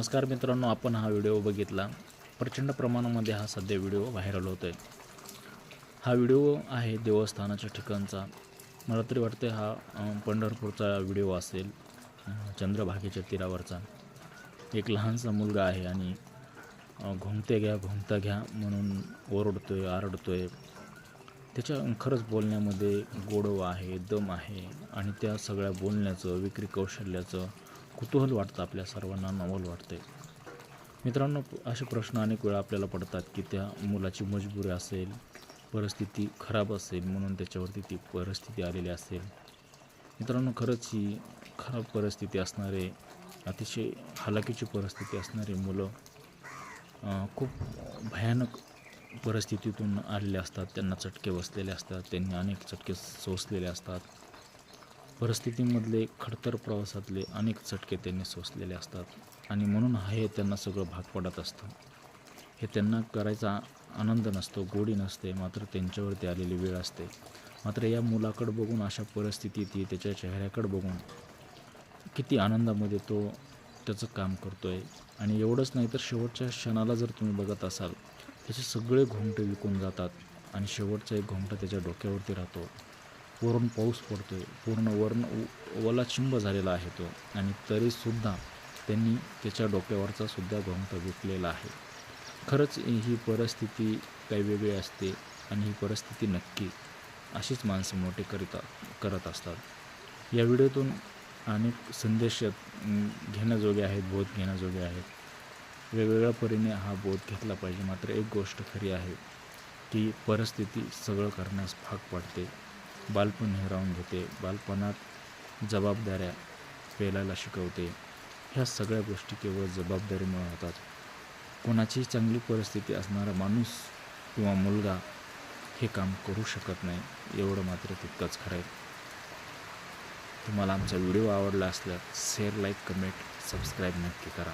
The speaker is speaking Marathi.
नमस्कार मित्रांनो आपण हा व्हिडिओ बघितला. प्रचंड प्रमाणामध्ये हा सध्या व्हिडिओ व्हायरल होतो आहे हा व्हिडिओ आहे देवस्थानाच्या ठिकाणचा. मला तरी वाटते हा पंढरपूरचा व्हिडिओ असेल चंद्रभागेच्या तीरावरचा. एक लहानसा मुलगा आहे आणि घुमते घ्या घुमता घ्या म्हणून ओरडतो आहे आरडतो आहे त्याच्या खरंच बोलण्यामध्ये गोडवा आहे दम आहे आणि त्या सगळ्या बोलण्याचं विक्री कौशल्याचं कुतूहल वाटतं आपल्या सर्वांना नवल वाटते मित्रांनो असे प्रश्न अनेक वेळा आपल्याला पडतात की त्या मुलाची मजबुरी असेल परिस्थिती खराब असेल म्हणून त्याच्यावरती ती परिस्थिती आलेली असेल. मित्रांनो खरंच ही खराब परिस्थिती असणारे अतिशय हलाखीची परिस्थिती असणारी मुलं खूप भयानक परिस्थितीतून आलेले असतात. त्यांना चटके बसलेले असतात त्यांनी अनेक चटके सोसलेले असतात. परिस्थितीमधले खडतर प्रवासातले अनेक चटके त्यांनी सोसलेले असतात आणि म्हणून हे त्यांना सगळं भाग पडत असतं. हे त्यांना करायचा आनंद नसतो गोडी नसते मात्र त्यांच्यावरती आलेली वेळ असते. मात्र या मुलाकडं बघून अशा परिस्थितीत ती त्याच्या चेहऱ्याकडे बघून किती आनंदामध्ये तो त्याचं काम करतो आहे आणि एवढंच नाही तर शेवटच्या क्षणाला जर तुम्ही बघत असाल त्याचे सगळे घोमटे विकून जातात आणि शेवटचा एक घोमटा त्याच्या डोक्यावरती राहतो. वरून पाऊस पडतो आहे पूर्ण वर्ण उ- झालेला आहे तो. आणि तरीसुद्धा त्यांनी त्याच्या डोक्यावरचा सुद्धा विकलेला आहे. खरंच ही परिस्थिती काही वेगळी असते आणि ही परिस्थिती नक्की अशीच माणसं मोठे करीत करत असतात. या व्हिडिओतून अनेक संदेश घेण्याजोगे आहेत बोध घेण्याजोगे आहेत. वेगवेगळ्या परीने हा बोध घेतला पाहिजे. मात्र एक गोष्ट खरी आहे की परिस्थिती सगळं करण्यास भाग पाडते. बालपण हिरावून घेते. बालपणात जबाबदाऱ्या पेलायला शिकवते. ह्या सगळ्या गोष्टी केवळ जबाबदारीमुळे होतात. कोणाची चांगली परिस्थिती असणारा माणूस किंवा मुलगा हे काम करू शकत नाही. एवढं मात्र तितकंच खरं आहे. तुम्हाला आमचा व्हिडिओ आवडला असल्यास शेअर लाईक कमेंट सबस्क्राईब नक्की करा.